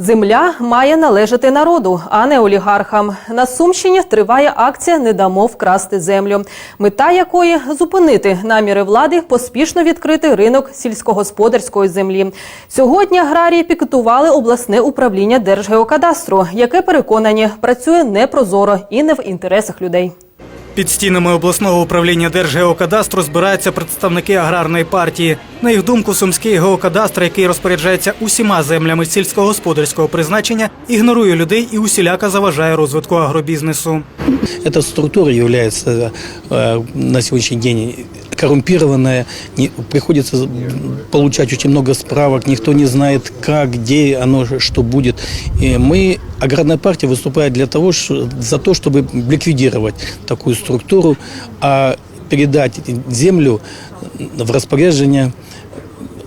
Земля має належати народу, а не олігархам. На Сумщині триває акція Не дамо вкрасти землю, мета якої зупинити наміри влади поспішно відкрити ринок сільськогосподарської землі. Сьогодні аграрії пікетували обласне управління Держгеокадастру, яке переконані працює непрозоро і не в інтересах людей. Під стінами обласного управління Держгеокадастру збираються представники аграрної партії. На їх думку, сумський геокадастр, який розпоряджається усіма землями сільськогосподарського призначення, ігнорує людей і усіляка заважає розвитку агробізнесу. Ця структура является э, на сьогоднішній день коррумпированная, не- приходится получать очень много справок, никто не знает, как, где оно, что будет. И мы, аграрная партия, выступает для того, ш- за то, чтобы ликвидировать такую структуру, а передать землю в распоряжение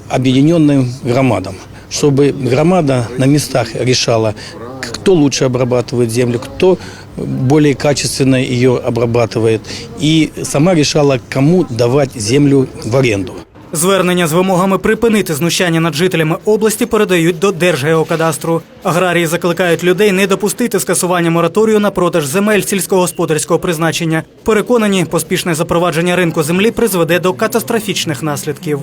объединенным громадам, чтобы громада на местах решала, кто лучше обрабатывает землю, кто более качественно ее обрабатывает, и сама решала, кому давать землю в аренду. Звернення з вимогами припинити знущання над жителями області передають до Держгеокадастру. Аграрії закликають людей не допустити скасування мораторію на продаж земель сільськогосподарського призначення. Переконані, поспішне запровадження ринку землі призведе до катастрофічних наслідків.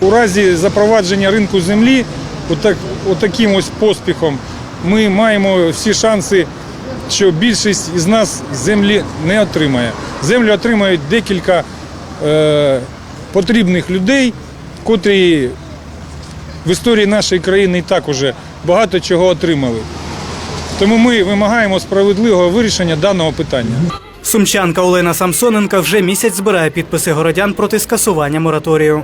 У разі запровадження ринку землі, отак, отаким ось поспіхом, ми маємо всі шанси, що більшість із нас землі не отримає. Землю отримають декілька е, потрібних людей, котрі в історії нашої країни і так уже багато чого отримали. Тому ми вимагаємо справедливого вирішення даного питання. Сумчанка Олена Самсоненка вже місяць збирає підписи городян проти скасування мораторію.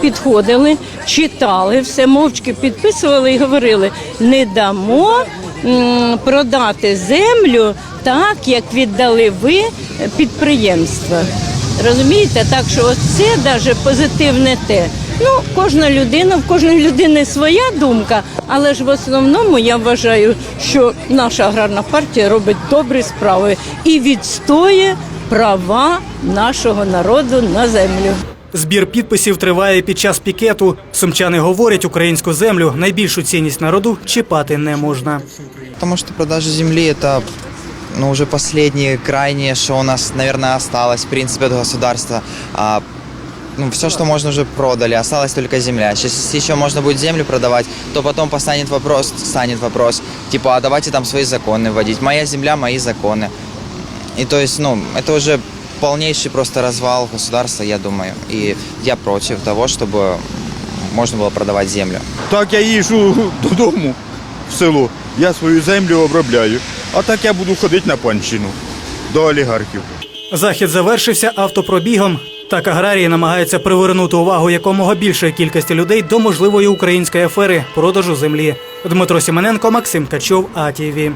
Підходили, читали все, мовчки підписували і говорили: не дамо продати землю так, як віддали ви підприємства. Розумієте, так що це навіть позитивне те. Ну, кожна людина, в кожної людини своя думка, але ж в основному я вважаю, що наша аграрна партія робить добрі справи і відстоює права нашого народу на землю. Збір підписів триває під час пікету. Сумчани говорять, українську землю найбільшу цінність народу чіпати не можна. Потому что продажа земли это ну, уже последнее, крайнее, что у нас, наверное, осталось, в принципе, от государства. А, ну, все, что можно, уже продали, осталась только земля. Сейчас, если еще можно будет землю продавать, то потом постанет вопрос, станет вопрос, типа, а давайте там свои законы вводить. Моя земля, мои законы. И то есть, ну, это уже полнейший просто развал государства, я думаю. И я против того, чтобы можно было продавать землю. Так я їжджу додому в село, я свою землю обробляю. А так я буду ходити на панщину до олігархів. Захід завершився автопробігом. Так аграрії намагаються привернути увагу якомога більшої кількості людей до можливої української афери продажу землі. Дмитро Сімененко, Максим Качов, АТВ.